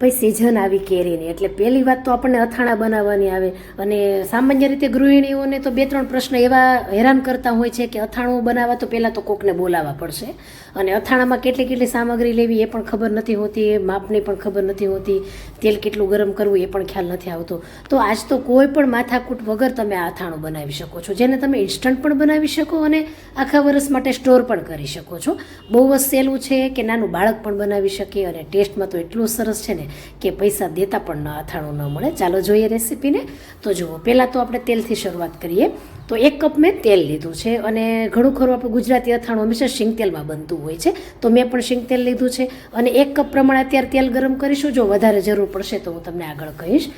ભાઈ સિઝન આવી કેરીની. એટલે પહેલી વાત તો આપણને અથાણા બનાવવાની આવે. અને સામાન્ય રીતે ગૃહિણીઓને તો બે ત્રણ પ્રશ્ન એવા હેરાન કરતા હોય છે કે અથાણું બનાવવા તો પહેલાં તો કોકને બોલાવવા પડશે. અને અથાણામાં કેટલી કેટલી સામગ્રી લેવી એ પણ ખબર નથી હોતી માપની પણ ખબર નથી હોતી, તેલ કેટલું ગરમ કરવું એ પણ ખ્યાલ નથી આવતો. તો આજ તો કોઈ પણ માથાકૂટ વગર તમે આ અથાણું બનાવી શકો છો. જેને તમે ઇન્સ્ટન્ટ પણ બનાવી શકો અને આખા વર્ષ માટે સ્ટોર પણ કરી શકો છો. બહુ જ સહેલું છે કે નાનું બાળક પણ બનાવી શકે અને ટેસ્ટમાં તો એટલું સરસ છે ને. કે પૈસા દેતા પણ અથાણું ન મળે. ચાલો જોઈએ રેસીપીને. તો જુઓ, પહેલાં તો આપણે તેલથી શરૂઆત કરીએ. તો એક કપ મેં તેલ લીધું છે અને ઘણું ખરું આપણે ગુજરાતી અથાણું હંમેશા શીંગ તેલમાં બનતું હોય છે. તો મેં પણ શીંગ તેલ લીધું છે અને એક કપ પ્રમાણે અત્યારે તેલ ગરમ કરીશું. જો વધારે જરૂર પડશે તો હું તમને આગળ કહીશ.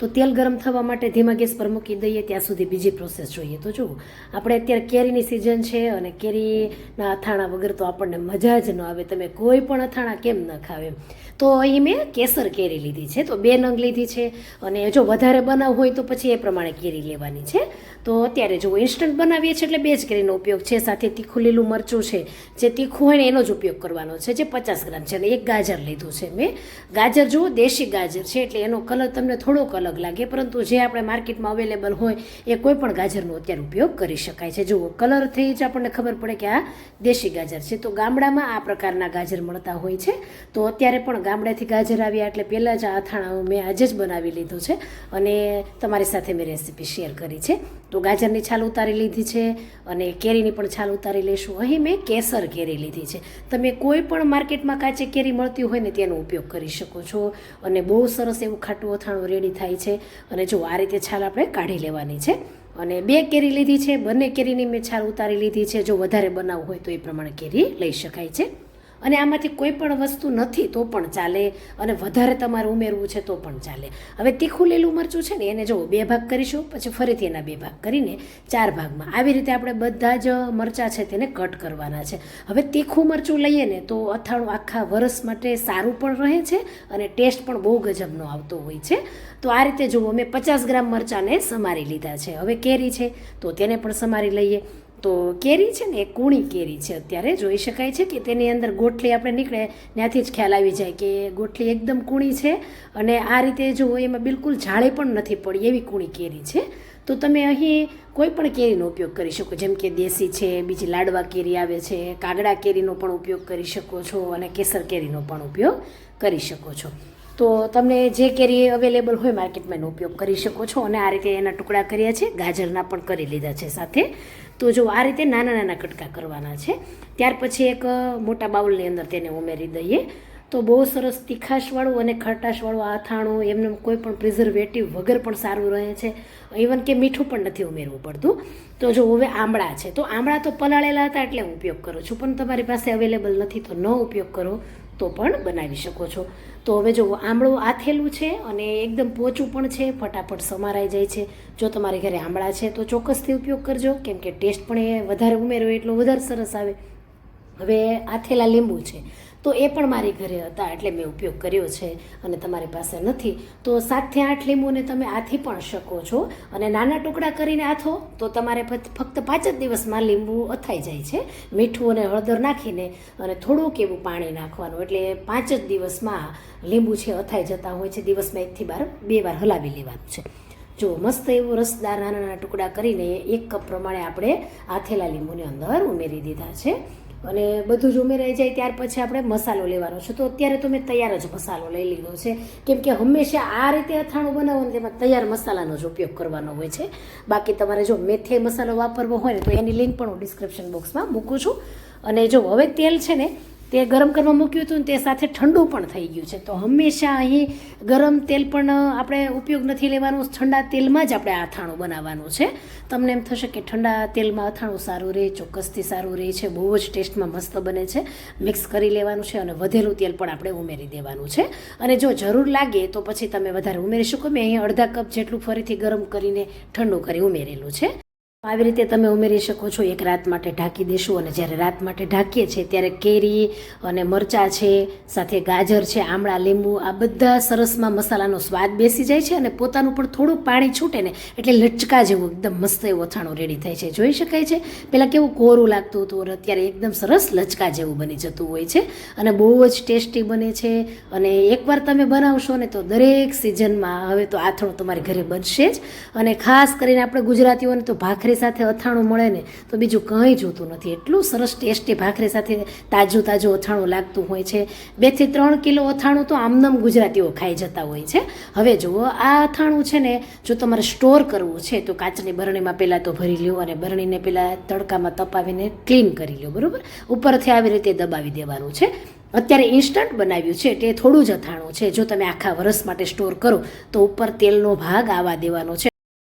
તો તેલ ગરમ થવા માટે ધીમા ગેસ પર મૂકી દઈએ, ત્યાં સુધી બીજી પ્રોસેસ જોઈએ. તો જુઓ, આપણે અત્યારે કેરીની સિઝન છે અને કેરીના અથાણા વગર તો આપણને મજા જ ન આવે. તમે કોઈ પણ અથાણા કેમ ન ખાવ. તો અહીં મેં કેસર કેરી લીધી છે. તો બે નંગ લીધી છે અને જો વધારે બનાવ હોય તો પછી એ પ્રમાણે કેરી લેવાની છે. તો અત્યારે જો ઇન્સ્ટન્ટ બનાવીએ છીએ એટલે બે જ કેરીનો ઉપયોગ છે. સાથે તીખું લીલું મરચું છે. જે તીખું હોય ને એનો જ ઉપયોગ કરવાનો છે, જે પચાસ ગ્રામ છે. અને એક ગાજર લીધું છે મેં. ગાજર જુઓ, દેશી ગાજર છે એટલે એનો કલર તમને થોડોક અલગ લાગે, પરંતુ જે આપણે માર્કેટમાં અવેલેબલ હોય, એ કોઈ પણ ગાજરનો અત્યારે ઉપયોગ કરી શકાય છે. જુઓ કલરથી જ આપણને ખબર પડે કે આ દેશી ગાજર છે. તો ગામડામાં આ પ્રકારના ગાજર મળતા હોય છે. તો અત્યારે પણ ગામડેથી ગાજર આવ્યા એટલે પહેલાં જ આ અથાણા મેં આજે જ બનાવી લીધું છે અને તમારી સાથે મેં રેસીપી શેર કરી છે. તો ગાજરની છાલ ઉતારી લીધી છે અને કેરીની પણ છાલ ઉતારી લઈશું અહીં મેં કેસર કેરી લીધી છે. તમે કોઈ પણ માર્કેટમાં કાચી કેરી મળતી હોય ને તેનો ઉપયોગ કરી શકો છો. અને બહુ સરસ એવું ખાટું અથાણું રેડી થાય છે. અને જો આ રીતે છાલ આપણે કાઢી લેવાની છે. અને બે કેરી લીધી છે. બંને કેરીની મેં છાલ ઉતારી લીધી છે. જો વધારે બનાવવું હોય તો એ પ્રમાણે કેરી લઈ શકાય છે. અને આમાંથી કોઈ પણ વસ્તુ નથી તો પણ ચાલે અને વધારે તમારે ઉમેરવું છે તો પણ ચાલે. હવે તીખું લીલું મરચું છે ને એને જો બે ભાગ કરીશું, પછી ફરીથી એના બે ભાગ કરીને ચાર ભાગમાં. આવી રીતે આપણે બધા જ મરચાં છે તેને કટ કરવાના છે. હવે તીખું મરચું લઈએ ને તો અથાણું આખા વરસ માટે સારું પણ રહે છે અને ટેસ્ટ પણ બહુ ગજબનો આવતો હોય છે. તો આ રીતે જુઓ મેં પચાસ ગ્રામ મરચાંને સમારી લીધા છે. હવે કેરી છે તો તેને પણ સમારી લઈએ. તો કેરી છે ને, એ કૂણી કેરી છે અત્યારે. જોઈ શકાય છે કે તેની અંદર ગોટલી આપણે નીકળે, ત્યાંથી જ ખ્યાલ આવી જાય કે ગોટલી એકદમ કૂણી છે અને આ રીતે જો એમાં બિલકુલ જાળે પણ નથી પડી એવી કૂણી કેરી છે. તો તમે અહીં કોઈ પણ કેરીનો ઉપયોગ કરી શકો. જેમ કે દેશી છે, બીજી લાડવા કેરી આવે છે, કાગડા કેરીનો પણ ઉપયોગ કરી શકો છો અને કેસર કેરીનો પણ ઉપયોગ કરી શકો છો. તો તમને જે કેરી અવેલેબલ હોય માર્કેટમાં એનો ઉપયોગ કરી શકો છો અને આ રીતે એના ટુકડા કર્યા છે. ગાજરના પણ કરી લીધા છે સાથે. તો જો આ રીતે નાના નાના કટકા કરવાના છે, ત્યાર પછી એક મોટા બાઉલની અંદર તેને ઉમેરી દઈએ. તો બહુ સરસ તીખાશવાળું અને ખટાશવાળું આથાણું એમને કોઈ પણ પ્રિઝર્વેટિવ વગર પણ સારું રહે છે. ઇવન કે મીઠું પણ નથી ઉમેરવું પડતું. તો જો હવે આમળા છે. તો આમળા તો પલાળેલા હતા એટલે હું ઉપયોગ કરું છું. પણ તમારી પાસે અવેલેબલ નથી, તો ન ઉપયોગ કરો. તો પણ બનાવી શકો છો. તો હવે જો આમળું આથેલું છે અને એકદમ પોચું પણ છે, ફટાફટ સમારાઈ જાય છે. જો તમારી ઘરે આમળા છે તો ચોક્કસથી ઉપયોગ કરજો, કેમ કે ટેસ્ટ પણ એ વધારે ઉમેરો એટલો વધારે સરસ આવે. હવે આથેલા લીંબુ છે. તો એ પણ મારી ઘરે હતા એટલે મેં ઉપયોગ કર્યો છે અને તમારી પાસે નથી. તો સાતથી આઠ લીંબુને તમે આથી પણ શકો છો અને નાના ટુકડા કરીને આથો તો તમારે ફક્ત પાંચ જ દિવસમાં લીંબુ અથાઈ જાય છે. મીઠું અને હળદર નાખીને અને થોડુંક એવું પાણી નાખવાનું એટલે પાંચ જ દિવસમાં લીંબુ છે અથાઈ જતા હોય છે. દિવસમાં એકથી બાર, બે વાર હલાવી લેવાનું છે. જો મસ્ત એવું રસદાર નાના નાના ટુકડા કરીને એક કપ પ્રમાણે આપણે આથેલા લીંબુની અંદર ઉમેરી દીધા છે. અને બધું જ ઉમેરાઈ જાય ત્યાર પછી આપણે મસાલો લેવાનો છે. તો અત્યારે તો મેં તૈયાર જ મસાલો લઈ લીધો છે. કેમ કે હંમેશા આ રીતે અથાણું બનાવો ને તેમાં તૈયાર મસાલાનો જ ઉપયોગ કરવાનો હોય છે. બાકી તમારે જો મેથે મસાલો વાપરવો હોય ને તો એની લિંક પણ હું ડિસ્ક્રિપ્શન બોક્સમાં મૂકું છું. અને જો હવે તેલ છે ને તે ગરમ કરવા મૂક્યું હતું ને તે સાથે ઠંડુ પણ થઈ ગયું છે. તો હંમેશા અહીં ગરમ તેલ પણ આપણે ઉપયોગ નથી લેવાનું. ઠંડા તેલમાં જ આપણે અથાણું બનાવવાનું છે. તમને એમ થશે કે ઠંડા તેલમાં અથાણું સારું રહે ચોક્કસથી સારું રહે છે. બહુ જ ટેસ્ટમાં મસ્ત બને છે. મિક્સ કરી લેવાનું છે અને વધેલું તેલ પણ આપણે ઉમેરી દેવાનું છે. અને જો જરૂર લાગે તો પછી તમે વધારે ઉમેરી શકો. મેં અહીં અડધા કપ જેટલું ફરીથી ગરમ કરીને ઠંડુ કરી ઉમેરેલું છે. આવી રીતે તમે ઉમેરી શકો છો, એક રાત માટે ઢાંકી દેશું અને જ્યારે રાત માટે ઢાંકીએ છીએ ત્યારે કેરી અને મરચાં છે, સાથે ગાજર છે, આમળા, લીંબુ, આ બધા સરસમાં મસાલાનો સ્વાદ બેસી જાય છે અને પોતાનું પણ થોડું પાણી છૂટે ને એટલે લચકા જેવું એકદમ મસ્ત એવું અથાણું રેડી થાય છે. જોઈ શકાય છે? પહેલાં કેવું કોરું લાગતું હતું અત્યારે એકદમ સરસ લચકા જેવું બની જતું હોય છે અને બહુ જ ટેસ્ટી બને છે અને એકવાર તમે બનાવશો ને તો દરેક સિઝનમાં હવે તો આથણું તમારી ઘરે બનશે જ અને ખાસ કરીને આપણે ગુજરાતીઓને તો ભાખરી સાથે અથાણું મળે ને, તો બીજું કંઈ જોતું નથી. એટલું સરસ ટેસ્ટી ભાખરી સાથે તાજું તાજું અથાણું લાગતું હોય છે. બેથી ત્રણ કિલો અથાણું તો આમનામ ગુજરાતીઓ ખાઈ જતા હોય છે. હવે જુઓ, આ અથાણું છે ને, જો તમારે સ્ટોર કરવું છે, તો કાચની બરણીમાં પહેલાં તો ભરી લ્યો અને બરણીને પહેલાં તડકામાં તપાવીને ક્લીન કરી લ્યો, બરાબર? ઉપરથી આવી રીતે દબાવી દેવાનું છે. અત્યારે ઇન્સ્ટન્ટ બનાવ્યું છે તે થોડું જ અથાણું છે. જો તમે આખા વરસ માટે સ્ટોર કરો, તો ઉપર તેલનો ભાગ આવવા દેવાનો છે.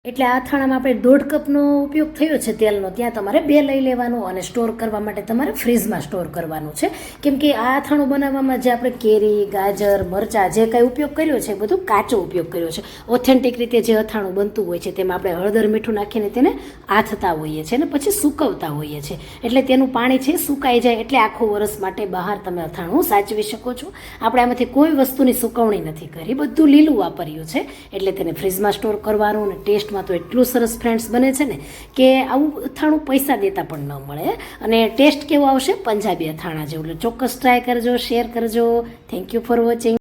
એટલે આ અથાણામાં આપણે દોઢ કપનો ઉપયોગ થયો છે તેલનો. ત્યાં તમારે બે લઈ લેવાનું અને સ્ટોર કરવા માટે તમારે ફ્રીજમાં સ્ટોર કરવાનું છે. કેમ કે આ અથાણું બનાવવામાં જે આપણે કેરી, ગાજર, મરચાં જે કાંઈ ઉપયોગ કર્યો છે એ બધું કાચો ઉપયોગ કર્યો છે. ઓથેન્ટિક રીતે જે અથાણું બનતું હોય છે તેમાં આપણે હળદર મીઠું નાખીને તેને આથતા હોઈએ છીએ અને પછી સૂકવતા હોઈએ છીએ. એટલે તેનું પાણી છે સુકાઈ જાય એટલે આખું વરસ માટે બહાર તમે અથાણું સાચવી શકો છો. આપણે આમાંથી કોઈ વસ્તુની સુકવણી નથી કરી. બધું લીલું વાપર્યું છે. એટલે તેને ફ્રીજમાં સ્ટોર કરવાનું અને ટેસ્ટમાં તો એટલું સરસ ફ્રેન્ડ્સ બને છે ને કે આવું અથાણું પૈસા દેતા પણ ન મળે. અને ટેસ્ટ કેવો આવશે? પંજાબી અથાણા જેવું. એટલે ચોક્કસ ટ્રાય કરજો શેર કરજો. Thank you for watching